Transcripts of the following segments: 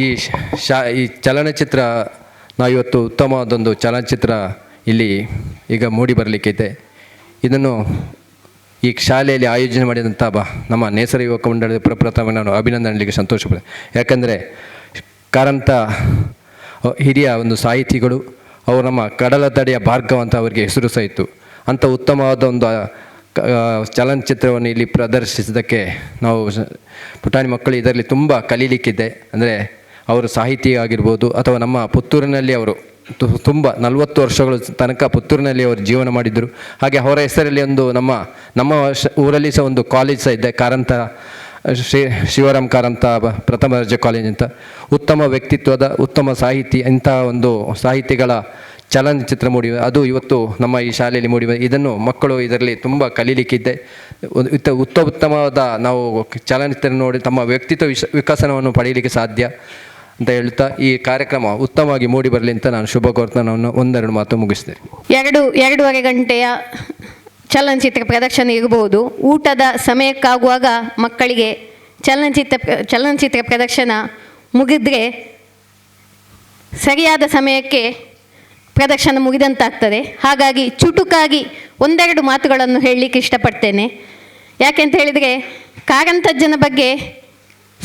ಈ ಶಾ ಈ ಚಲನಚಿತ್ರ ನಾವು ಇವತ್ತು ಉತ್ತಮವಾದೊಂದು ಚಲನಚಿತ್ರ ಇಲ್ಲಿ ಈಗ ಮೂಡಿ ಬರಲಿಕ್ಕಿದೆ ಇದನ್ನು ಈ ಶಾಲೆಯಲ್ಲಿ ಆಯೋಜನೆ ಮಾಡಿದಂಥ ಬ, ನಮ್ಮ ನೇಸರ ಯುವಕ ಮಂಡಳದ ಪ್ರಪ್ರಥಮ ನಾನು ಅಭಿನಂದನೆಗೆ ಸಂತೋಷಪಡೆ ಯಾಕಂದರೆ ಕಾರಂತ ಹಿರಿಯ ಒಂದು ಸಾಹಿತಿಗಳು, ಅವರು ನಮ್ಮ ಕಡಲ ತಡೆಯ ಭಾರ್ಗವ ಅಂತ ಅವರಿಗೆ ಹೆಸರು ಸಹ ಇತ್ತು ಅಂಥ ಉತ್ತಮವಾದ ಒಂದು ಚಲನಚಿತ್ರವನ್ನು ಇಲ್ಲಿ ಪ್ರದರ್ಶಿಸಿದ್ದಕ್ಕೆ ನಾವು ಪುಟಾಣಿ ಮಕ್ಕಳು ಇದರಲ್ಲಿ ತುಂಬ ಕಲೀಲಿಕ್ಕಿದೆ. ಅಂದರೆ ಅವರು ಸಾಹಿತಿ ಆಗಿರ್ಬೋದು ಅಥವಾ ನಮ್ಮ ಪುತ್ತೂರಿನಲ್ಲಿ ಅವರು ತುಂಬ ನಲವತ್ತು ವರ್ಷಗಳ ತನಕ ಪುತ್ತೂರಿನಲ್ಲಿ ಅವರು ಜೀವನ ಮಾಡಿದ್ದರು. ಹಾಗೆ ಅವರ ಹೆಸರಲ್ಲಿ ಒಂದು ನಮ್ಮ ನಮ್ಮ ಊರಲ್ಲಿ ಸಹ ಒಂದು ಕಾಲೇಜ್ ಸಹ ಇದೆ, ಕಾರಂತ, ಶ್ರೀ, ಶಿವರಾಮ್ ಕಾರಂತ ಪ್ರಥಮ ದರ್ಜೆ ಕಾಲೇಜ್ ಅಂತ. ಉತ್ತಮ ವ್ಯಕ್ತಿತ್ವದ, ಉತ್ತಮ ಸಾಹಿತಿ, ಇಂಥ ಒಂದು ಸಾಹಿತಿಗಳ ಚಲನಚಿತ್ರ ಮೂಡಿ, ಅದು ಇವತ್ತು ನಮ್ಮ ಈ ಶಾಲೆಯಲ್ಲಿ ಮೂಡಿ ಇದನ್ನು ಮಕ್ಕಳು ಇದರಲ್ಲಿ ತುಂಬ ಕಲೀಲಿಕ್ಕಿದೆ. ಉತ್ತಮ, ಉತ್ತಮವಾದ ನಾವು ಚಲನಚಿತ್ರ ನೋಡಿ, ತಮ್ಮ ವ್ಯಕ್ತಿತ್ವ ವಿಶ ವಿಕಸನವನ್ನು ಪಡೆಯಲಿಕ್ಕೆ ಸಾಧ್ಯ. ಅಂತ ಹೇಳ್ತಾ ಈ ಕಾರ್ಯಕ್ರಮ ಉತ್ತಮವಾಗಿ ಮೂಡಿ ಬರಲಿ ಅಂತ ನಾನು ಶುಭ ಕೋರ್ತನವನ್ನು ಒಂದೆರಡು ಮಾತು ಮುಗಿಸ್ತೇನೆ. ಎರಡು ಎರಡೂವರೆ ಗಂಟೆಯ ಚಲನಚಿತ್ರ ಪ್ರದರ್ಶನ ಇರಬಹುದು ಊಟದ ಸಮಯಕ್ಕಾಗುವಾಗ ಮಕ್ಕಳಿಗೆ ಚಲನಚಿತ್ರ ಚಲನಚಿತ್ರ ಪ್ರದರ್ಶನ ಮುಗಿದ್ರೆ ಸರಿಯಾದ ಸಮಯಕ್ಕೆ ಪ್ರದರ್ಶನ ಮುಗಿದಂತಾಗ್ತದೆ. ಹಾಗಾಗಿ ಚುಟುಕಾಗಿ ಒಂದೆರಡು ಮಾತುಗಳನ್ನು ಹೇಳಲಿಕ್ಕೆ ಇಷ್ಟಪಡ್ತೇನೆ. ಯಾಕೆಂತ ಹೇಳಿದರೆ ಕಾರಂತಜ್ಜನ ಬಗ್ಗೆ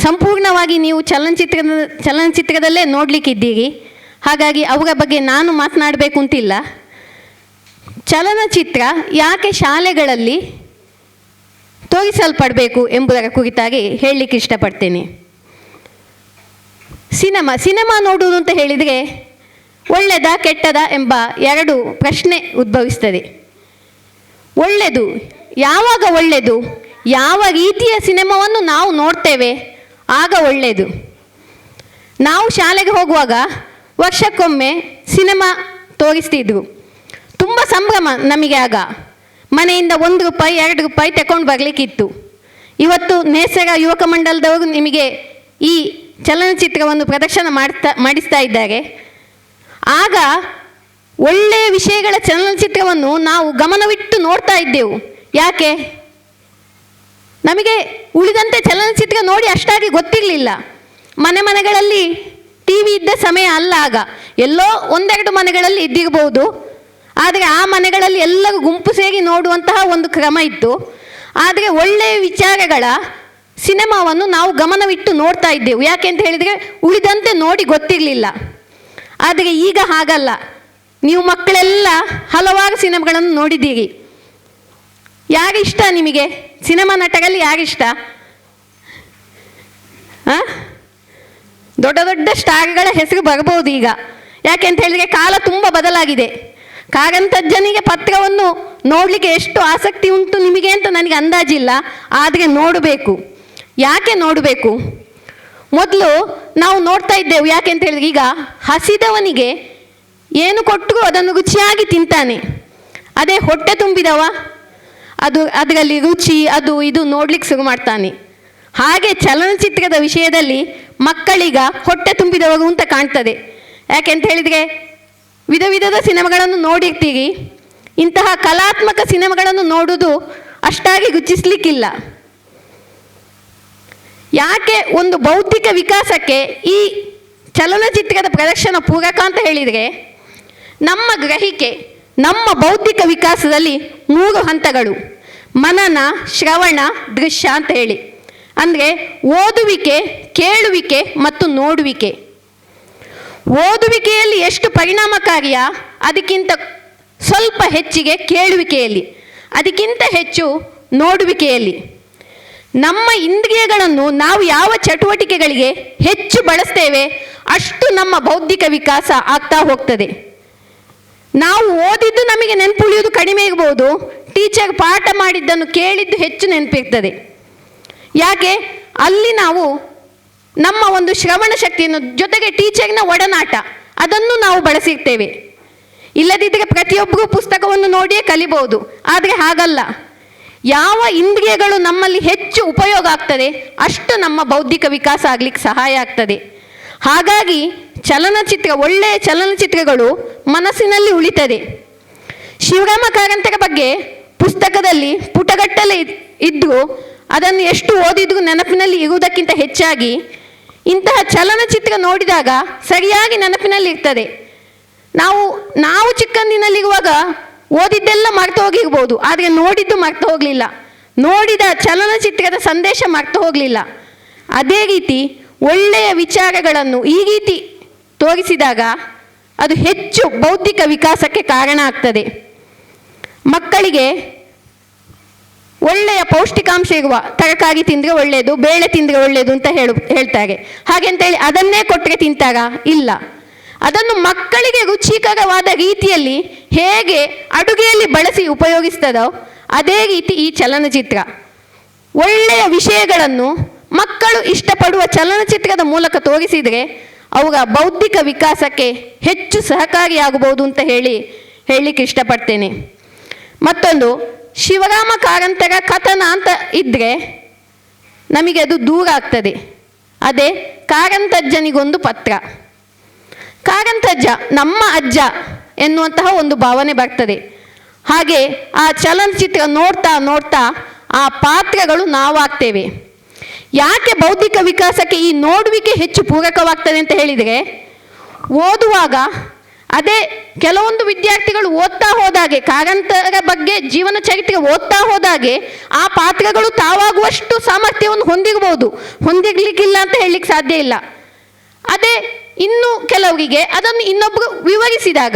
ಸಂಪೂರ್ಣವಾಗಿ ನೀವು ಚಲನಚಿತ್ರದ ಚಲನಚಿತ್ರದಲ್ಲೇ ನೋಡಲಿಕ್ಕಿದ್ದೀರಿ. ಹಾಗಾಗಿ ಅವರ ಬಗ್ಗೆ ನಾನು ಮಾತನಾಡಬೇಕು ಅಂತಿಲ್ಲ ಚಲನಚಿತ್ರ ಯಾಕೆ ಶಾಲೆಗಳಲ್ಲಿ ತೋರಿಸಲ್ಪಡಬೇಕು ಎಂಬುದರ ಕುರಿತಾಗಿ ಹೇಳಲಿಕ್ಕೆ ಇಷ್ಟಪಡ್ತೇನೆ. ಸಿನಿಮಾ ಸಿನಿಮಾ ನೋಡುವುದು ಅಂತ ಹೇಳಿದರೆ ಒಳ್ಳೆಯದ ಕೆಟ್ಟದ ಎಂಬ ಎರಡು ಪ್ರಶ್ನೆ ಉದ್ಭವಿಸ್ತದೆ. ಒಳ್ಳೆಯದು ಯಾವಾಗ ಒಳ್ಳೆಯದು ಯಾವ ರೀತಿಯ ಸಿನಿಮಾವನ್ನು ನಾವು ನೋಡ್ತೇವೆ ಆಗ ಒಳ್ಳೆಯದು ನಾವು ಶಾಲೆಗೆ ಹೋಗುವಾಗ ವರ್ಷಕ್ಕೊಮ್ಮೆ ಸಿನಿಮಾ ತೋರಿಸ್ತಿದ್ರು ತುಂಬ ಸಂಭ್ರಮ ನಮಗೆ ಆಗ. ಮನೆಯಿಂದ ಒಂದು ರೂಪಾಯಿ, ಎರಡು ರೂಪಾಯಿ ತಗೊಂಡು ಬರಲಿಕ್ಕಿತ್ತು. ಇವತ್ತು ನೇಸರ ಯುವಕ ಮಂಡಲದವರು ನಿಮಗೆ ಈ ಚಲನಚಿತ್ರವನ್ನು ಪ್ರದರ್ಶನ ಮಾಡ್ತಾ, ಮಾಡಿಸ್ತಾ ಇದ್ದಾರೆ. ಆಗ ಒಳ್ಳೆಯ ವಿಷಯಗಳ ಚಲನಚಿತ್ರವನ್ನು ನಾವು ಗಮನವಿಟ್ಟು ನೋಡ್ತಾ ಇದ್ದೆವು. ಯಾಕೆ? ನಮಗೆ ಉಳಿದಂತೆ ಚಲನಚಿತ್ರ ನೋಡಿ ಅಷ್ಟಾಗಿ ಗೊತ್ತಿರಲಿಲ್ಲ. ಮನೆ ಮನೆಗಳಲ್ಲಿ ಟಿ ವಿ ಇದ್ದ ಸಮಯ ಅಲ್ಲ ಆಗ. ಎಲ್ಲೋ ಒಂದೆರಡು ಮನೆಗಳಲ್ಲಿ ಇದ್ದಿರಬಹುದು ಆದರೆ ಆ ಮನೆಗಳಲ್ಲಿ ಎಲ್ಲರೂ ಗುಂಪು ಸೇರಿ ನೋಡುವಂತಹ ಒಂದು ಕ್ರಮ ಇತ್ತು. ಆದರೆ ಒಳ್ಳೆಯ ವಿಚಾರಗಳ ಸಿನಿಮಾವನ್ನು ನಾವು ಗಮನವಿಟ್ಟು ನೋಡ್ತಾ ಇದ್ದೆವು. ಯಾಕೆ ಅಂತ ಹೇಳಿದರೆ ಉಳಿದಂತೆ ನೋಡಿ ಗೊತ್ತಿರಲಿಲ್ಲ. ಆದರೆ ಈಗ ಹಾಗಲ್ಲ. ನೀವು ಮಕ್ಕಳೆಲ್ಲ ಹಲವಾರು ಸಿನಿಮಾಗಳನ್ನು ನೋಡಿದ್ದೀರಿ. ಯಾರಿಷ್ಟ ನಿಮಗೆ? ಸಿನಿಮಾ ನಟರಲ್ಲಿ ಯಾರಿಷ್ಟ? ದೊಡ್ಡ ದೊಡ್ಡ ಸ್ಟಾರ್ಗಳ ಹೆಸರು ಬರ್ಬೋದು ಈಗ. ಯಾಕೆ ಅಂತ ಹೇಳಿದ್ರೆ ಕಾಲ ತುಂಬ ಬದಲಾಗಿದೆ. ಕಾರಂತಜ್ಜನಿಗೆ ಪತ್ರವನ್ನು ನೋಡಲಿಕ್ಕೆ ಎಷ್ಟು ಆಸಕ್ತಿ ಉಂಟು ನಿಮಗೆ ಅಂತ ನನಗೆ ಅಂದಾಜಿಲ್ಲ. ಆದರೆ ನೋಡಬೇಕು. ಯಾಕೆ ನೋಡಬೇಕು? ಮೊದಲು ನಾವು ನೋಡ್ತಾ ಇದ್ದೆವು. ಯಾಕೆ ಅಂತ ಹೇಳಿದ್ರೆ ಈಗ ಹಸಿದವನಿಗೆ ಏನು ಕೊಟ್ಟರು ಅದನ್ನು ರುಚಿಯಾಗಿ ತಿಂತಾನೆ. ಅದೇ ಹೊಟ್ಟೆ ತುಂಬಿದವ? ಅದು, ಅದರಲ್ಲಿ ರುಚಿ, ಅದು, ಇದು ನೋಡ್ಲಿಕ್ಕೆ ಶುರು ಮಾಡ್ತಾನೆ. ಹಾಗೆ ಚಲನಚಿತ್ರದ ವಿಷಯದಲ್ಲಿ ಮಕ್ಕಳಿಗ ಹೊಟ್ಟೆ ತುಂಬಿದವರು ಅಂತ ಕಾಣ್ತದೆ. ಯಾಕೆ ಅಂತ ಹೇಳಿದರೆ, ವಿಧ ವಿಧದ ಸಿನಿಮಾಗಳನ್ನು ನೋಡಿರ್ತೀರಿ, ಇಂತಹ ಕಲಾತ್ಮಕ ಸಿನಿಮಾಗಳನ್ನು ನೋಡುವುದು ಅಷ್ಟಾಗಿ ರುಚಿಸ್ಲಿಕ್ಕಿಲ್ಲ. ಯಾಕೆ ಒಂದು ಬೌದ್ಧಿಕ ವಿಕಾಸಕ್ಕೆ ಈ ಚಲನಚಿತ್ರದ ಪ್ರದರ್ಶನ ಪೂರಕ ಅಂತ ಹೇಳಿದರೆ, ನಮ್ಮ ಗ್ರಹಿಕೆ, ನಮ್ಮ ಬೌದ್ಧಿಕ ವಿಕಾಸದಲ್ಲಿ ಮೂರು ಹಂತಗಳು. ಮನನ ಶ್ರವಣ ದೃಶ್ಯ ಅಂತ ಹೇಳಿ. ಅಂದರೆ ಓದುವಿಕೆ, ಕೇಳುವಿಕೆ ಮತ್ತು ನೋಡುವಿಕೆ. ಓದುವಿಕೆಯಲ್ಲಿ ಎಷ್ಟು ಪರಿಣಾಮಕಾರಿಯ? ಅದಕ್ಕಿಂತ ಸ್ವಲ್ಪ ಹೆಚ್ಚಿಗೆ ಕೇಳುವಿಕೆಯಲ್ಲಿ. ಅದಕ್ಕಿಂತ ಹೆಚ್ಚು ನೋಡುವಿಕೆಯಲ್ಲಿ. ನಮ್ಮ ಇಂದ್ರಿಯಗಳನ್ನು ನಾವು ಯಾವ ಚಟುವಟಿಕೆಗಳಿಗೆ ಹೆಚ್ಚು ಬಳಸ್ತೇವೆ, ಅಷ್ಟು ನಮ್ಮ ಬೌದ್ಧಿಕ ವಿಕಾಸ ಆಗ್ತಾ ಹೋಗ್ತದೆ. ನಾವು ಓದಿದ್ದು ನಮಗೆ ನೆನಪುಳಿಯೋದು ಕಡಿಮೆ ಇರ್ಬೋದು ಟೀಚರ್ ಪಾಠ ಮಾಡಿದ್ದನ್ನು ಕೇಳಿದ್ದು ಹೆಚ್ಚು ನೆನಪಿರ್ತದೆ. ಯಾಕೆ? ಅಲ್ಲಿ ನಾವು ನಮ್ಮ ಒಂದು ಶ್ರವಣ ಶಕ್ತಿಯನ್ನು ಜೊತೆಗೆ ಟೀಚರ್ನ ಒಡನಾಟ, ಅದನ್ನು ನಾವು ಬಳಸಿರ್ತೇವೆ. ಇಲ್ಲದಿದ್ದರೆ ಪ್ರತಿಯೊಬ್ಬರೂ ಪುಸ್ತಕವನ್ನು ನೋಡಿಯೇ ಕಲಿಬಹುದು. ಆದರೆ ಹಾಗಲ್ಲ. ಯಾವ ಇಂದ್ರಿಯಗಳು ನಮ್ಮಲ್ಲಿ ಹೆಚ್ಚು ಉಪಯೋಗ ಆಗ್ತದೆ, ಅಷ್ಟು ನಮ್ಮ ಬೌದ್ಧಿಕ ವಿಕಾಸ ಆಗ್ಲಿಕ್ಕೆ ಸಹಾಯ ಆಗ್ತದೆ. ಹಾಗಾಗಿ ಚಲನಚಿತ್ರ, ಒಳ್ಳೆಯ ಚಲನಚಿತ್ರಗಳು ಮನಸ್ಸಿನಲ್ಲಿ ಉಳಿತದೆ. ಶಿವರಾಮ ಕಾರಂತರ ಬಗ್ಗೆ ಪುಸ್ತಕದಲ್ಲಿ ಪುಟಗಟ್ಟಲೆ ಇದ್ದು ಅದನ್ನು ಎಷ್ಟು ಓದಿದ್ರೂ ನೆನಪಿನಲ್ಲಿ ಇರುವುದಕ್ಕಿಂತ ಹೆಚ್ಚಾಗಿ ಇಂತಹ ಚಲನಚಿತ್ರ ನೋಡಿದಾಗ ಸರಿಯಾಗಿ ನೆನಪಿನಲ್ಲಿರ್ತದೆ ನಾವು ನಾವು ಚಿಕ್ಕಂದಿನಲ್ಲಿರುವಾಗ ಓದಿದ್ದೆಲ್ಲ ಮರ್ತು ಹೋಗಿರ್ಬೋದು, ಆದರೆ ನೋಡಿದ್ದು ಮರ್ತು ಹೋಗಲಿಲ್ಲ. ನೋಡಿದ ಚಲನಚಿತ್ರದ ಸಂದೇಶ ಮರ್ತು ಹೋಗಲಿಲ್ಲ. ಅದೇ ರೀತಿ ಒಳ್ಳೆಯ ವಿಚಾರಗಳನ್ನು ಈ ರೀತಿ ತೋರಿಸಿದಾಗ ಅದು ಹೆಚ್ಚು ಬೌದ್ಧಿಕ ವಿಕಾಸಕ್ಕೆ ಕಾರಣ ಆಗ್ತದೆ. ಮಕ್ಕಳಿಗೆ ಒಳ್ಳೆಯ ಪೌಷ್ಟಿಕಾಂಶ ಇರುವ ತರಕಾರಿ ತಿಂದರೆ ಒಳ್ಳೆಯದು ಬೇಳೆ ತಿಂದರೆ ಒಳ್ಳೆಯದು ಅಂತ ಹೇಳು, ಹೇಳ್ತಾರೆ. ಹಾಗೆಂತೇಳಿ ಅದನ್ನೇ ಕೊಟ್ಟರೆ ತಿಂತಾರಾ? ಇಲ್ಲ. ಅದನ್ನು ಮಕ್ಕಳಿಗೆ ರುಚಿಕರವಾದ ರೀತಿಯಲ್ಲಿ ಹೇಗೆ ಅಡುಗೆಯಲ್ಲಿ ಬಳಸಿ ಉಪಯೋಗಿಸ್ತದೋ ಅದೇ ರೀತಿ ಈ ಚಲನಚಿತ್ರ. ಒಳ್ಳೆಯ ವಿಷಯಗಳನ್ನು ಮಕ್ಕಳು ಇಷ್ಟಪಡುವ ಚಲನಚಿತ್ರದ ಮೂಲಕ ತೋರಿಸಿದರೆ ಅವರ ಬೌದ್ಧಿಕ ವಿಕಾಸಕ್ಕೆ ಹೆಚ್ಚು ಸಹಕಾರಿಯಾಗಬಹುದು ಅಂತ ಹೇಳಿ, ಹೇಳಲಿಕ್ಕೆ ಇಷ್ಟಪಡ್ತೇನೆ. ಮತ್ತೊಂದು, ಶಿವರಾಮ ಕಾರಂತರ ಕಥನ ಅಂತ ಇದ್ದರೆ ನಮಗೆ ಅದು ದೂರ ಆಗ್ತದೆ. ಅದೇ ಕಾರಂತಜ್ಜನಿಗೊಂದು ಪತ್ರ. ಕಾರಂತಜ್ಜ ನಮ್ಮ ಅಜ್ಜ ಎನ್ನುವಂತಹ ಒಂದು ಭಾವನೆ ಬರ್ತದೆ. ಹಾಗೆ ಆ ಚಲನಚಿತ್ರ ನೋಡ್ತಾ ನೋಡ್ತಾ ಆ ಪಾತ್ರಗಳು ನಾವಾಗ್ತೇವೆ. ಯಾಕೆ ಬೌದ್ಧಿಕ ವಿಕಾಸಕ್ಕೆ ಈ ನೋಡುವಿಕೆ ಹೆಚ್ಚು ಪೂರಕವಾಗ್ತದೆ ಅಂತ ಹೇಳಿದರೆ, ಓದುವಾಗ ಅದೇ ಕೆಲವೊಂದು ವಿದ್ಯಾರ್ಥಿಗಳು ಓದ್ತಾ ಹೋದಾಗೆ ಕಾರಂತರ ಬಗ್ಗೆ ಜೀವನ ಚರಿತ್ರೆ ಓದ್ತಾ ಹೋದಾಗೆ, ಆ ಪಾತ್ರಗಳು ತಾವಾಗುವಷ್ಟು ಸಾಮರ್ಥ್ಯವನ್ನು ಹೊಂದಿರಬಹುದು ಹೊಂದಿರ್ಲಿಕ್ಕಿಲ್ಲ ಅಂತ ಹೇಳಲಿಕ್ಕೆ ಸಾಧ್ಯ ಇಲ್ಲ. ಅದೇ ಇನ್ನು ಕೆಲವರಿಗೆ ಅದನ್ನು ಇನ್ನೊಬ್ಬರು ವಿವರಿಸಿದಾಗ,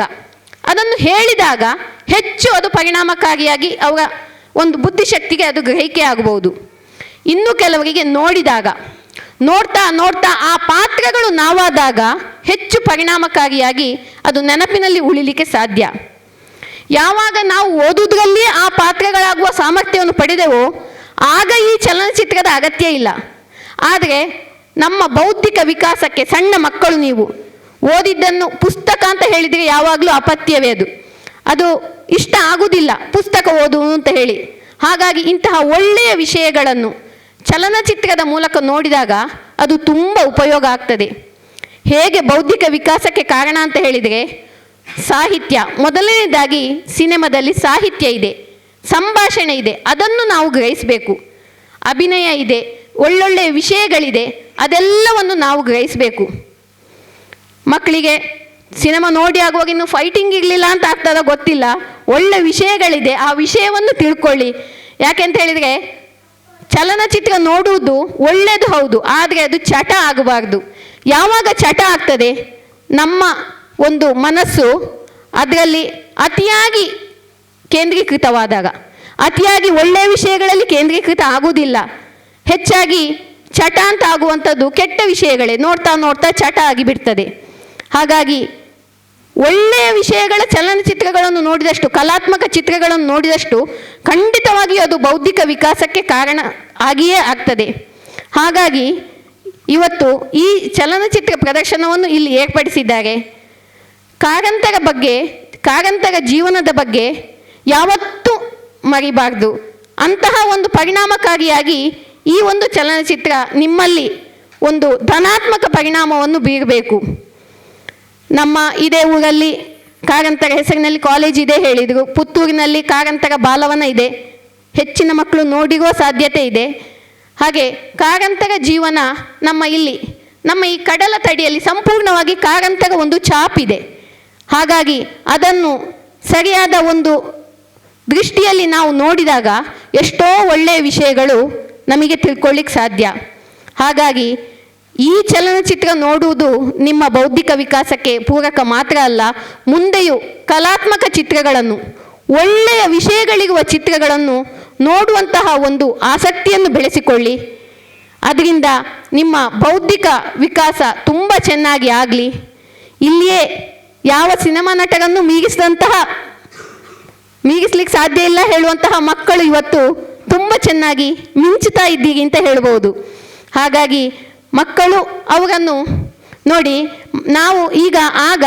ಅದನ್ನು ಹೇಳಿದಾಗ ಹೆಚ್ಚು ಅದು ಪರಿಣಾಮಕಾರಿಯಾಗಿ ಅವರ ಒಂದು ಬುದ್ಧಿಶಕ್ತಿಗೆ ಅದು ಗ್ರಹಿಕೆ ಆಗಬಹುದು ಇನ್ನು ಕೆಲವರಿಗೆ ನೋಡಿದಾಗ, ನೋಡ್ತಾ ನೋಡ್ತಾ ಆ ಪಾತ್ರಗಳು ನಾವಾದಾಗ ಹೆಚ್ಚು ಪರಿಣಾಮಕಾರಿಯಾಗಿ ಅದು ನೆನಪಿನಲ್ಲಿ ಉಳಿಲಿಕ್ಕೆ ಸಾಧ್ಯ. ಯಾವಾಗ ನಾವು ಓದುವುದರಲ್ಲಿ ಆ ಪಾತ್ರಗಳಾಗುವ ಸಾಮರ್ಥ್ಯವನ್ನು ಪಡೆದೆವೋ, ಆಗ ಈ ಚಲನಚಿತ್ರದ ಅಗತ್ಯ ಇಲ್ಲ. ಆದರೆ ನಮ್ಮ ಬೌದ್ಧಿಕ ವಿಕಾಸಕ್ಕೆ ಸಣ್ಣ ಮಕ್ಕಳು ನೀವು. ಓದಿದ್ದನ್ನು ಪುಸ್ತಕ ಅಂತ ಹೇಳಿದರೆ ಯಾವಾಗಲೂ ಅಪತ್ಯವೇ ಅದು. ಅದು ಇಷ್ಟ ಆಗುವುದಿಲ್ಲ ಪುಸ್ತಕ ಓದು ಅಂತ ಹೇಳಿ. ಹಾಗಾಗಿ ಇಂತಹ ಒಳ್ಳೆಯ ವಿಷಯಗಳನ್ನು ಚಲನಚಿತ್ರದ ಮೂಲಕ ನೋಡಿದಾಗ ಅದು ತುಂಬ ಉಪಯೋಗ ಆಗ್ತದೆ. ಹೇಗೆ ಬೌದ್ಧಿಕ ವಿಕಾಸಕ್ಕೆ ಕಾರಣ ಅಂತ ಹೇಳಿದರೆ, ಸಾಹಿತ್ಯ. ಮೊದಲನೇದಾಗಿ ಸಿನಿಮಾದಲ್ಲಿ ಸಾಹಿತ್ಯ ಇದೆ, ಸಂಭಾಷಣೆ ಇದೆ, ಅದನ್ನು ನಾವು ಗ್ರಹಿಸಬೇಕು. ಅಭಿನಯ ಇದೆ ಒಳ್ಳೊಳ್ಳೆಯ ವಿಷಯಗಳಿದೆ, ಅದೆಲ್ಲವನ್ನು ನಾವು ಗ್ರಹಿಸಬೇಕು. ಮಕ್ಕಳಿಗೆ ಸಿನಿಮಾ ನೋಡಿ ಆಗುವಾಗ ಇನ್ನು ಫೈಟಿಂಗ್ ಇರಲಿಲ್ಲ ಅಂತ ಆಗ್ತದ ಗೊತ್ತಿಲ್ಲ. ಒಳ್ಳೆ ವಿಷಯಗಳಿದೆ, ಆ ವಿಷಯವನ್ನು ತಿಳ್ಕೊಳ್ಳಿ. ಯಾಕೆಂತ ಹೇಳಿದರೆ ಚಲನಚಿತ್ರ ನೋಡುವುದು ಒಳ್ಳೆಯದು ಹೌದು, ಆದರೆ ಅದು ಚಟ ಆಗಬಾರ್ದು. ಯಾವಾಗ ಚಟ ಆಗ್ತದೆ? ನಮ್ಮ ಒಂದು ಮನಸ್ಸು ಅದರಲ್ಲಿ ಅತಿಯಾಗಿ ಕೇಂದ್ರೀಕೃತವಾದಾಗ. ಅತಿಯಾಗಿ ಒಳ್ಳೆಯ ವಿಷಯಗಳಲ್ಲಿ ಕೇಂದ್ರೀಕೃತ ಆಗುವುದಿಲ್ಲ. ಹೆಚ್ಚಾಗಿ ಚಟ ಅಂತ ಆಗುವಂಥದ್ದು ಕೆಟ್ಟ ವಿಷಯಗಳೇ. ನೋಡ್ತಾ ನೋಡ್ತಾ ಚಟ ಆಗಿಬಿಡ್ತದೆ. ಹಾಗಾಗಿ ಒಳ್ಳೆಯ ವಿಷಯಗಳ ಚಲನಚಿತ್ರಗಳನ್ನು ನೋಡಿದಷ್ಟು, ಕಲಾತ್ಮಕ ಚಿತ್ರಗಳನ್ನು ನೋಡಿದಷ್ಟು ಖಂಡಿತವಾಗಿಯೂ ಅದು ಬೌದ್ಧಿಕ ವಿಕಾಸಕ್ಕೆ ಕಾರಣ ಆಗಿಯೇ ಆಗ್ತದೆ. ಹಾಗಾಗಿ ಇವತ್ತು ಈ ಚಲನಚಿತ್ರ ಪ್ರದರ್ಶನವನ್ನು ಇಲ್ಲಿ ಏರ್ಪಡಿಸಿದ್ದಾರೆ. ಕಾರಂತರ ಬಗ್ಗೆ ಕಾರಂತರ ಜೀವನದ ಬಗ್ಗೆ ಯಾವತ್ತೂ ಮರಿಬಾರ್ದು. ಅಂತಹ ಒಂದು ಪರಿಣಾಮಕಾರಿಯಾಗಿ ಈ ಒಂದು ಚಲನಚಿತ್ರ ನಿಮ್ಮಲ್ಲಿ ಒಂದು ಧನಾತ್ಮಕ ಪರಿಣಾಮವನ್ನು ಬೀರಬೇಕು. ನಮ್ಮ ಇದೇ ಊರಲ್ಲಿ ಕಾರಂತರ ಹೆಸರಿನಲ್ಲಿ ಕಾಲೇಜ್ ಇದೆ ಹೇಳಿದರು. ಪುತ್ತೂರಿನಲ್ಲಿ ಕಾರಂತರ ಬಾಲವನ ಇದೆ. ಹೆಚ್ಚಿನ ಮಕ್ಕಳು ನೋಡಿರುವ ಸಾಧ್ಯತೆ ಇದೆ. ಹಾಗೆ ಕಾರಂತರ ಜೀವನ ನಮ್ಮ ಇಲ್ಲಿ, ನಮ್ಮ ಈ ಕಡಲ ತಡಿಯಲ್ಲಿ ಸಂಪೂರ್ಣವಾಗಿ ಕಾರಂತರ ಒಂದು ಛಾಪಿದೆ ಹಾಗಾಗಿ ಅದನ್ನು ಸರಿಯಾದ ಒಂದು ದೃಷ್ಟಿಯಲ್ಲಿ ನಾವು ನೋಡಿದಾಗ ಎಷ್ಟೋ ಒಳ್ಳೆಯ ವಿಷಯಗಳು ನಮಗೆ ತಿಳ್ಕೊಳ್ಳಿಕ್ಕೆ ಸಾಧ್ಯ. ಹಾಗಾಗಿ ಈ ಚಲನಚಿತ್ರ ನೋಡುವುದು ನಿಮ್ಮ ಬೌದ್ಧಿಕ ವಿಕಾಸಕ್ಕೆ ಪೂರಕ ಮಾತ್ರ ಅಲ್ಲ, ಮುಂದೆಯೂ ಕಲಾತ್ಮಕ ಚಿತ್ರಗಳನ್ನು, ಒಳ್ಳೆಯ ವಿಷಯಗಳಿರುವ ಚಿತ್ರಗಳನ್ನು ನೋಡುವಂತಹ ಒಂದು ಆಸಕ್ತಿಯನ್ನು ಬೆಳೆಸಿಕೊಳ್ಳಿ. ಅದರಿಂದ ನಿಮ್ಮ ಬೌದ್ಧಿಕ ವಿಕಾಸ ತುಂಬ ಚೆನ್ನಾಗಿ ಆಗಲಿ. ಇಲ್ಲಿಯೇ ಯಾವ ಸಿನಿಮಾ ನಟರನ್ನು ಮೀಗಿಸಿದಂತಹ, ಮೀಗಿಸ್ಲಿಕ್ಕೆ ಸಾಧ್ಯ ಇಲ್ಲ ಹೇಳುವಂತಹ ಮಕ್ಕಳು ಇವತ್ತು ತುಂಬ ಚೆನ್ನಾಗಿ ಮಿಂಚುತ್ತಾ ಇದ್ದೀರಿ ಅಂತ ಹೇಳ್ಬೋದು. ಹಾಗಾಗಿ ಮಕ್ಕಳು ಅವರನ್ನು ನೋಡಿ, ನಾವು ಈಗ ಆಗ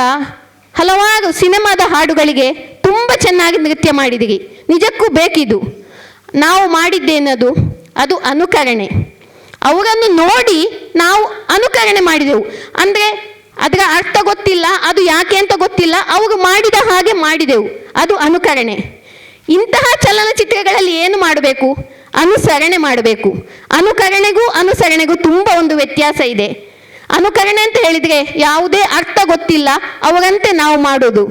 ಹಲವಾರು ಸಿನಿಮಾದ ಹಾಡುಗಳಿಗೆ ತುಂಬ ಚೆನ್ನಾಗಿ ನೃತ್ಯ ಮಾಡಿದಿರಿ ನಿಜಕ್ಕೂ ಬೇಕಿದು. ನಾವು ಮಾಡಿದ್ದೇನದು? ಅದು ಅನುಕರಣೆ. ಅವರನ್ನು ನೋಡಿ ನಾವು ಅನುಕರಣೆ ಮಾಡಿದೆವು. ಅಂದರೆ ಅದರ ಅರ್ಥ ಗೊತ್ತಿಲ್ಲ, ಅದು ಯಾಕೆ ಅಂತ ಗೊತ್ತಿಲ್ಲ ಅವರು ಮಾಡಿದ ಹಾಗೆ ಮಾಡಿದೆವು. ಅದು ಅನುಕರಣೆ. ಇಂತಹ ಚಲನಚಿತ್ರಗಳಲ್ಲಿ ಏನು ಮಾಡಬೇಕು? ಅನುಸರಣೆ ಮಾಡಬೇಕು. ಅನುಕರಣೆಗೂ ಅನುಸರಣೆಗೂ ತುಂಬ ಒಂದು ವ್ಯತ್ಯಾಸ ಇದೆ. ಅನುಕರಣೆ ಅಂತ ಹೇಳಿದ್ರೆ ಯಾವುದೇ ಅರ್ಥ ಗೊತ್ತಿಲ್ಲ, ಅವರಂತೆ ನಾವು ಮಾಡೋದು.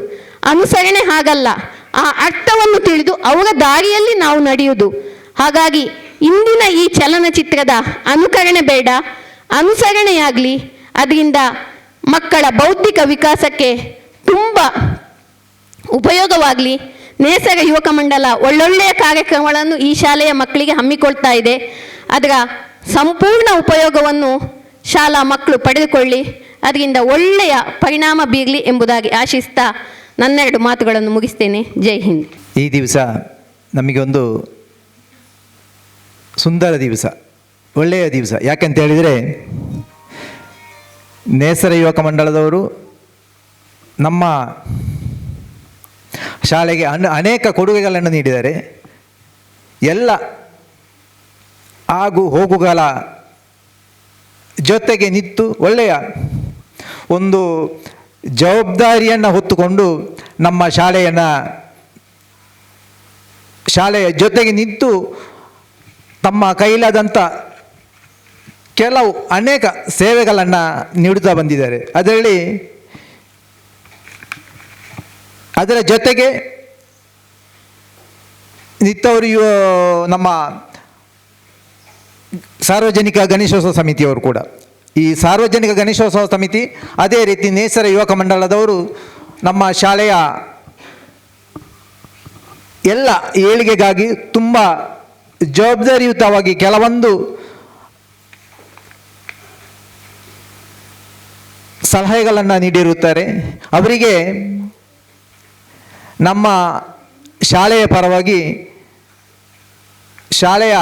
ಅನುಸರಣೆ ಹಾಗಲ್ಲ. ಆ ಅರ್ಥವನ್ನು ತಿಳಿದು ಅವರ ದಾರಿಯಲ್ಲಿ ನಾವು ನಡೆಯುವುದು ಹಾಗಾಗಿ ಇಂದಿನ ಈ ಚಲನಚಿತ್ರದ ಅನುಕರಣೆ ಬೇಡ. ಅನುಸರಣೆಯಾಗಲಿ, ಅದರಿಂದ ಮಕ್ಕಳ ಬೌದ್ಧಿಕ ವಿಕಾಸಕ್ಕೆ ತುಂಬ ಉಪಯೋಗವಾಗಲಿ ನೇಸರ ಯುವಕ ಮಂಡಲ ಒಳ್ಳೊಳ್ಳೆಯ ಕಾರ್ಯಕ್ರಮಗಳನ್ನು ಈ ಶಾಲೆಯ ಮಕ್ಕಳಿಗೆ ಹಮ್ಮಿಕೊಳ್ತಾ ಇದೆ. ಅದರ ಸಂಪೂರ್ಣ ಉಪಯೋಗವನ್ನು ಶಾಲಾ ಮಕ್ಕಳು ಪಡೆದುಕೊಳ್ಳಿ. ಅದರಿಂದ ಒಳ್ಳೆಯ ಪರಿಣಾಮ ಬೀರಲಿ ಎಂಬುದಾಗಿ ಆಶಿಸ್ತಾ ನನ್ನೆರಡು ಮಾತುಗಳನ್ನು ಮುಗಿಸ್ತೇನೆ. ಜೈ ಹಿಂದ್. ಈ ದಿವಸ ನಮಗೆ ಒಂದು ಸುಂದರ ದಿವಸ, ಒಳ್ಳೆಯ ದಿವಸ. ಯಾಕೆಂತ ಹೇಳಿದರೆ ನೇಸರ ಯುವಕ ಮಂಡಳದವರು ನಮ್ಮ ಶಾಲೆಗೆ ಅನ್, ಅನೇಕ ಕೊಡುಗೆಗಳನ್ನು ನೀಡಿದ್ದಾರೆ ಎಲ್ಲ ಆಗು ಹೋಗುಗಳ ಜೊತೆಗೆ ನಿಂತು ಒಳ್ಳೆಯ ಒಂದು ಜವಾಬ್ದಾರಿಯನ್ನು ಹೊತ್ತುಕೊಂಡು ನಮ್ಮ ಶಾಲೆಯನ್ನು ಶಾಲೆಯ ಜೊತೆಗೆ ನಿಂತು ತಮ್ಮ ಕೈಲಾದಂಥ ಕೆಲವು ಅನೇಕ ಸೇವೆಗಳನ್ನು ನೀಡುತ್ತಾ ಬಂದಿದ್ದಾರೆ. ಅದರಲ್ಲಿ ಅದರ ಜೊತೆಗೆ ನಿತ್ತವರು ನಮ್ಮ ಸಾರ್ವಜನಿಕ ಗಣೇಶೋತ್ಸವ ಸಮಿತಿಯವರು ಕೂಡ. ಈ ಸಾರ್ವಜನಿಕ ಗಣೇಶೋತ್ಸವ ಸಮಿತಿ ಅದೇ ರೀತಿ ನೇಸರ ಯುವಕ ಮಂಡಲದವರು ನಮ್ಮ ಶಾಲೆಯ ಎಲ್ಲ ಏಳಿಗೆಗಾಗಿ ತುಂಬ ಜವಾಬ್ದಾರಿಯುತವಾಗಿ ಕೆಲವೊಂದು ಸಲಹೆಗಳನ್ನು ನೀಡಿರುತ್ತಾರೆ. ಅವರಿಗೆ ನಮ್ಮ ಶಾಲೆಯ ಪರವಾಗಿ, ಶಾಲೆಯ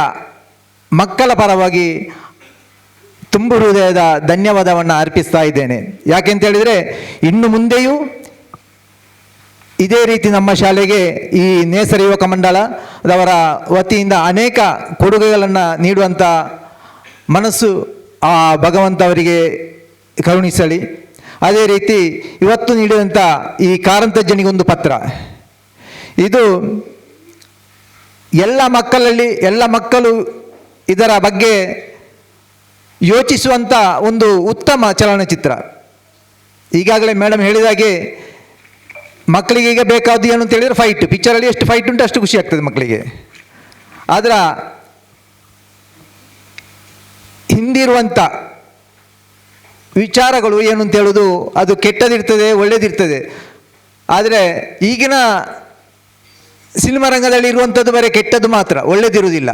ಮಕ್ಕಳ ಪರವಾಗಿ ತುಂಬು ಹೃದಯದ ಧನ್ಯವಾದವನ್ನು ಅರ್ಪಿಸ್ತಾ ಇದ್ದೇನೆ. ಯಾಕೆಂತ ಹೇಳಿದರೆ, ಇನ್ನು ಮುಂದೆಯೂ ಇದೇ ರೀತಿ ನಮ್ಮ ಶಾಲೆಗೆ ಈ ನೇಸರ ಯುವಕ ಮಂಡಳದವರ ವತಿಯಿಂದ ಅನೇಕ ಕೊಡುಗೆಗಳನ್ನು ನೀಡುವಂಥ ಮನಸ್ಸು ಆ ಭಗವಂತ ಅವರಿಗೆ ಕರುಣಿಸಲಿ. ಅದೇ ರೀತಿ ಇವತ್ತು ನೀಡಿದಂಥ ಈ ಕಾರಂತಜ್ಜನಿಗೊಂದು ಪತ್ರ. ಇದು ಎಲ್ಲ ಮಕ್ಕಳಲ್ಲಿ, ಎಲ್ಲ ಮಕ್ಕಳು ಇದರ ಬಗ್ಗೆ ಯೋಚಿಸುವಂಥ ಒಂದು ಉತ್ತಮ ಚಲನಚಿತ್ರ. ಈಗಾಗಲೇ ಮೇಡಮ್ ಹೇಳಿದಾಗೆ ಮಕ್ಕಳಿಗೆ ಈಗ ಬೇಕಾದ್ದು ಏನು ಅಂತ ಹೇಳಿದರೆ ಫೈಟ್ ಪಿಕ್ಚರಲ್ಲಿ ಎಷ್ಟು ಫೈಟ್ ಉಂಟು ಅಷ್ಟು ಖುಷಿ ಆಗ್ತದೆ ಮಕ್ಕಳಿಗೆ. ಆದ್ರೆ ಹಿಂದಿರುವಂಥ ವಿಚಾರಗಳು ಏನು ಅಂತ ಹೇಳೋದು ಅದು ಕೆಟ್ಟದಿರ್ತದೆ ಒಳ್ಳೆಯದಿರ್ತದೆ ಆದರೆ ಈಗಿನ ಸಿನಿಮಾ ರಂಗದಲ್ಲಿ ಇರುವಂಥದ್ದು ಬರೀ ಕೆಟ್ಟದ್ದು ಮಾತ್ರ, ಒಳ್ಳೆದಿರುವುದಿಲ್ಲ.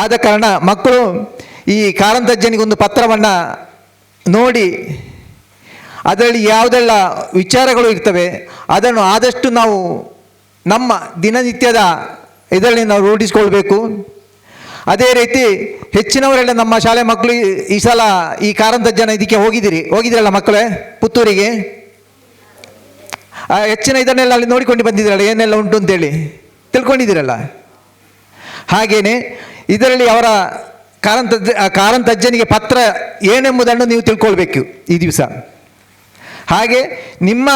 ಆದ ಕಾರಣ ಮಕ್ಕಳು ಈ ಕಾರಂತಜ್ಜನಿಗೊಂದು ಪತ್ರವನ್ನು ನೋಡಿ ಅದರಲ್ಲಿ ಯಾವುದೆಲ್ಲ ವಿಚಾರಗಳು ಇರ್ತವೆ, ಅದನ್ನು ಆದಷ್ಟು ನಾವು ನಮ್ಮ ದಿನನಿತ್ಯದ ಇದರಲ್ಲಿ ನಾವು ರೂಢಿಸ್ಕೊಳ್ಬೇಕು. ಅದೇ ರೀತಿ ಹೆಚ್ಚಿನವರೆಲ್ಲ ನಮ್ಮ ಶಾಲೆ ಮಕ್ಕಳು ಈ- ಸಲ ಈ ಕಾರಂತಜ್ಜನ ಇದಕ್ಕೆ ಹೋಗಿದ್ದೀರಿ. ಹೋಗಿದ್ದೀರಲ್ಲ ಮಕ್ಕಳೇ? ಪುತ್ತೂರಿಗೆ? ಹೆಚ್ಚಿನ ಇದನ್ನೆಲ್ಲ ಅಲ್ಲಿ ನೋಡಿಕೊಂಡು ಬಂದಿದ್ದೀರಲ್ಲ, ಏನೆಲ್ಲ ಉಂಟು ಅಂತೇಳಿ? ತಿಳ್ಕೊಂಡಿದ್ದೀರಲ್ಲ? ಹಾಗೇನೆ ಇದರಲ್ಲಿ ಅವರ ಕಾರಂತ ಕಾರಂತಜ್ಜನಿಗೆ ಪತ್ರ ಏನೆಂಬುದನ್ನು ನೀವು ತಿಳ್ಕೊಳ್ಬೇಕು ಈ ದಿವಸ. ಹಾಗೆ ನಿಮ್ಮ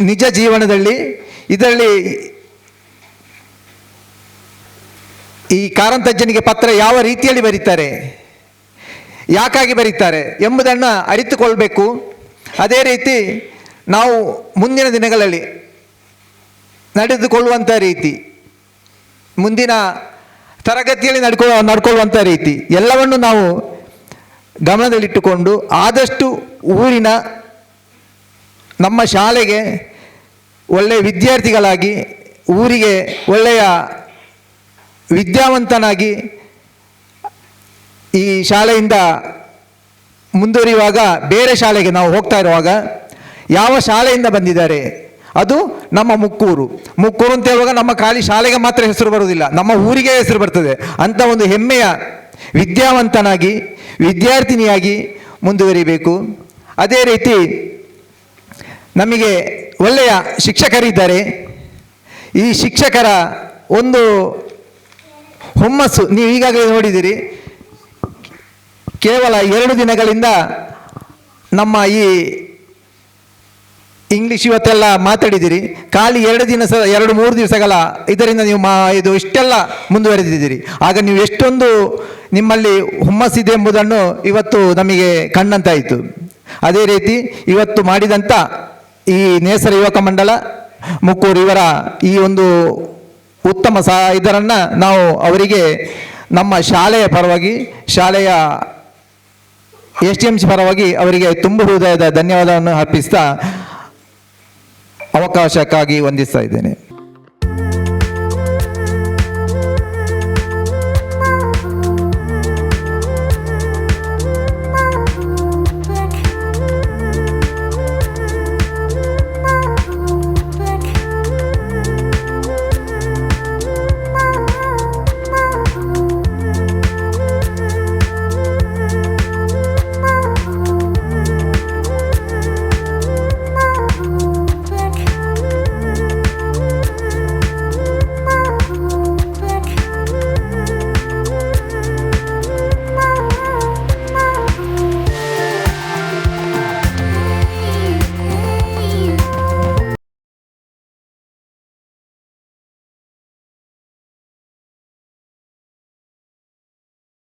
ನಿಜ ಜೀವನದಲ್ಲಿ ಇದರಲ್ಲಿ ಈ ಕಾರಂತಜ್ಜನಿಗೆ ಪತ್ರ ಯಾವ ರೀತಿಯಲ್ಲಿ ಬರೀತಾರೆ? ಯಾಕಾಗಿ ಬರೀತಾರೆ ಎಂಬುದನ್ನು ಅರಿತುಕೊಳ್ಬೇಕು. ಅದೇ ರೀತಿ ನಾವು ಮುಂದಿನ ದಿನಗಳಲ್ಲಿ ನಡೆದುಕೊಳ್ಳುವಂಥ ರೀತಿ, ಮುಂದಿನ ತರಗತಿಯಲ್ಲಿ ನಡ್ಕೊ ನಡ್ಕೊಳ್ಳುವಂಥ ರೀತಿ ಎಲ್ಲವನ್ನು ನಾವು ಗಮನದಲ್ಲಿಟ್ಟುಕೊಂಡು ಆದಷ್ಟು ಊರಿನ ನಮ್ಮ ಶಾಲೆಗೆ ಒಳ್ಳೆಯ ವಿದ್ಯಾರ್ಥಿಗಳಾಗಿ ಊರಿಗೆ ಒಳ್ಳೆಯ ವಿದ್ಯಾವಂತನಾಗಿ ಈ ಶಾಲೆಯಿಂದ ಮುಂದುವರಿಯುವಾಗ ಬೇರೆ ಶಾಲೆಗೆ ನಾವು ಹೋಗ್ತಾ ಇರುವಾಗ ಯಾವ ಶಾಲೆಯಿಂದ ಬಂದಿದ್ದಾರೆ? ಅದು ನಮ್ಮ ಮುಕ್ಕೂರು. ಮುಕ್ಕೂರು ಅಂತ ಹೇಳುವಾಗ ನಮ್ಮ ಖಾಲಿ ಶಾಲೆಗೆ ಮಾತ್ರ ಹೆಸರು ಬರುವುದಿಲ್ಲ. ನಮ್ಮ ಊರಿಗೆ ಹೆಸರು ಬರ್ತದೆ. ಅಂಥ ಒಂದು ಹೆಮ್ಮೆಯ ವಿದ್ಯಾವಂತನಾಗಿ, ವಿದ್ಯಾರ್ಥಿನಿಯಾಗಿ ಮುಂದುವರಿಬೇಕು. ಅದೇ ರೀತಿ ನಮಗೆ ಒಳ್ಳೆಯ ಶಿಕ್ಷಕರಿದ್ದಾರೆ. ಈ ಶಿಕ್ಷಕರ ಒಂದು ಹುಮ್ಮಸ್ಸು. ನೀವು ಈಗಾಗಲೇ ನೋಡಿದ್ದೀರಿ. ಕೇವಲ ಎರಡು ದಿನಗಳಿಂದ ನಮ್ಮ ಈ ಇಂಗ್ಲೀಷ್ ಇವತ್ತೆಲ್ಲ ಮಾತಾಡಿದಿರಿ ಖಾಲಿ ಎರಡು ದಿನ ಎರಡು ಮೂರು ದಿವಸಗಳ ಇದರಿಂದ ನೀವು ಮಾ, ಇದು ಇಷ್ಟೆಲ್ಲ ಮುಂದುವರೆದಿದ್ದೀರಿ. ಆಗ ನೀವು ಎಷ್ಟೊಂದು ನಿಮ್ಮಲ್ಲಿ ಹುಮ್ಮಸ್ಸಿದೆ ಎಂಬುದನ್ನು ಇವತ್ತು ನಮಗೆ ಕಣ್ಣಂತಾಯಿತು ಅದೇ ರೀತಿ ಇವತ್ತು ಮಾಡಿದಂಥ ಈ ನೇಸರ ಯುವಕ ಮಂಡಲ, ಮುಕ್ಕೂರು ಇವರ ಈ ಒಂದು ಉತ್ತಮ ಸಹ ಇದರನ್ನು ನಾವು ಅವರಿಗೆ ನಮ್ಮ ಶಾಲೆಯ ಪರವಾಗಿ, ಶಾಲೆಯ ಎಸ್ ಟಿ ಎಂ ಸಿ ಪರವಾಗಿ ಅವರಿಗೆ ತುಂಬ ಹೃದಯದ ಧನ್ಯವಾದವನ್ನು ಅರ್ಪಿಸ್ತಾ ಅವಕಾಶಕ್ಕಾಗಿ ವಂದಿಸ್ತಾ ಇದ್ದೇನೆ.